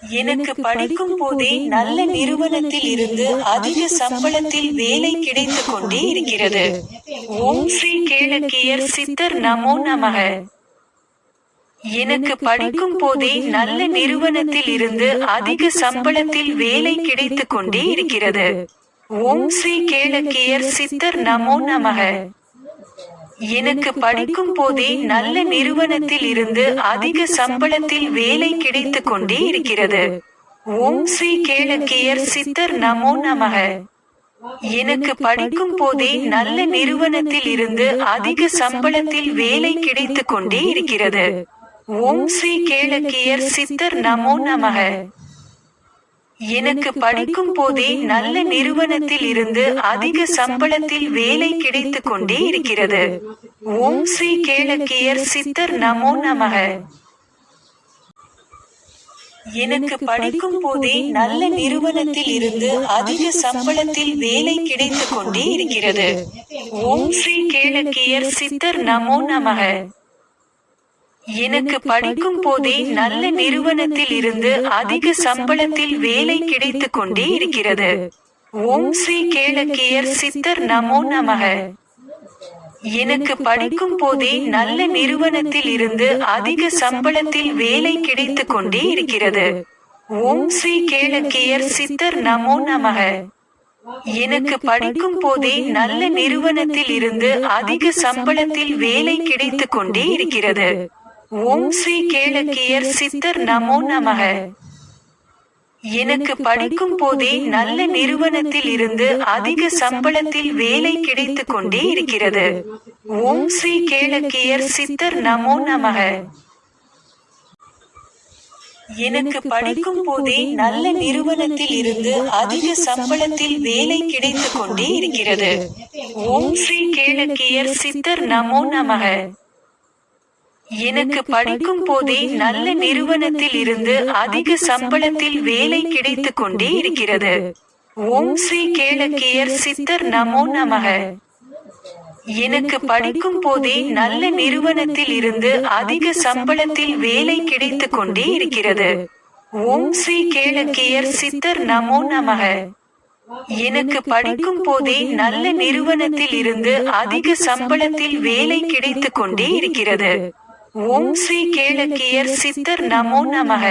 எனக்கு படிக்கும் போதே நல்ல நிறுவனத்தில் இருந்து அதிக சம்பளத்தில் வேலை கிடைத்துக் கொண்டே இருக்கிறது. ஓம் ஸ்ரீ கேளக்கியர் சித்தர் நமோ நமக. எனக்கு படிக்கும் போதே நல்ல நிறுவனத்தில் இருந்து அதிக சம்பளத்தில் வேலை கிடைத்துக் கொண்டே இருக்கிறது. ஓம் ஸ்ரீ கேளக்கியர் சித்தர் நமோ நமக. எனக்கு படிக்கும் போதே நல்ல நிறுவனத்தில் இருந்து அதிக சம்பளத்தில் வேலை கிடைத்துக் கொண்டே இருக்கிறது. ஓம் ஸ்ரீ கேளக்கியர் சித்தர் நமோ நமக. எனக்கு படிக்கும் போதே நல்ல நிறுவனத்தில் இருந்து அதிக சம்பளத்தில் வேலை கிடைத்துக் கொண்டே இருக்கிறது. ஓம் ஸ்ரீ கேளக்கியர் சித்தர் நமோ நமக. எனக்கு படிக்கும் போதே நல்ல நிறுவனத்தில் இருந்து அதிக சம்பளத்தில் வேலை கிடைத்துக் கொண்டே இருக்கிறது. ஓம் ஸ்ரீ கேளக்கியர் சித்தர் நமோ நமக. எனக்கு படிக்கும் போதே நல்ல நிறுவனத்தில் இருந்து அதிக சம்பளத்தில் வேலை கிடைத்துக் கொண்டே இருக்கிறது. ஓம் ஸ்ரீ கேளக்கியர் சித்தர் நமோ நமக. எனக்கு படிக்கும் போதே நல்ல நிறுவனத்தில் இருந்து அதிக சம்பளத்தில் வேலை கிடைத்துக் கொண்டே இருக்கிறது. ஓம் ஸ்ரீ கேளக்கியர் சித்தர் நமோ நமக. எனக்கு படிக்கும் போதே நல்ல நிறுவனத்தில் இருந்து அதிக சம்பளத்தில் வேலை கிடைத்துக் கொண்டே இருக்கிறது. ஓம் ஸ்ரீ கேளக்கியர் சித்தர் நமோ நமக. எனக்கு படிக்கும் போதே நல்ல நிறுவனத்தில் இருந்து அதிக சம்பளத்தில் வேலை கிடைத்துக் கொண்டே இருக்கிறது. ஓம் ஸ்ரீ கேளக்கியர் சித்தர் நமோ நமக. எனக்கு படிக்கும் போதே நல்ல நிறுவனத்தில் இருந்து அதிக சம்பளத்தில் வேலை கிடைத்துக் கொண்டே இருக்கிறது. ஓம் ஸ்ரீ கேளக்கியர் சித்தர் நமோ நமக. எனக்கு படிக்கும் போதே நல்ல நிறுவனத்தில் இருந்து அதிக சம்பளத்தில் வேலை கிடைத்துக் கொண்டே இருக்கிறது. ஓம் ஸ்ரீ கேளக்கியர் சித்தர் நமோ நமக. எனக்கு படிக்கும் போதே நல்ல நிறுவனத்தில் இருந்து அதிக சம்பளத்தில் வேலை கிடைத்துக் கொண்டே இருக்கிறது. ஓம் ஸ்ரீ கேளக்கியர் சித்தர் நமோ நமக. எனக்கு படிக்கும் போதே நல்ல நிறுவனத்தில் இருந்து அதிக சம்பளத்தில் வேலை கிடைத்துக் கொண்டே இருக்கிறது. ஓம் ஸ்ரீ கேளக்கியர் சித்தர் நமோ நமக. எனக்கு படிக்கும் போதே நல்ல நிறுவனத்தில் இருந்து அதிக சம்பளத்தில் வேலை கிடைத்துக் கொண்டே இருக்கிறது. ஓம் ஸ்ரீ கேளக்கியர் சித்தர் நமோ நமக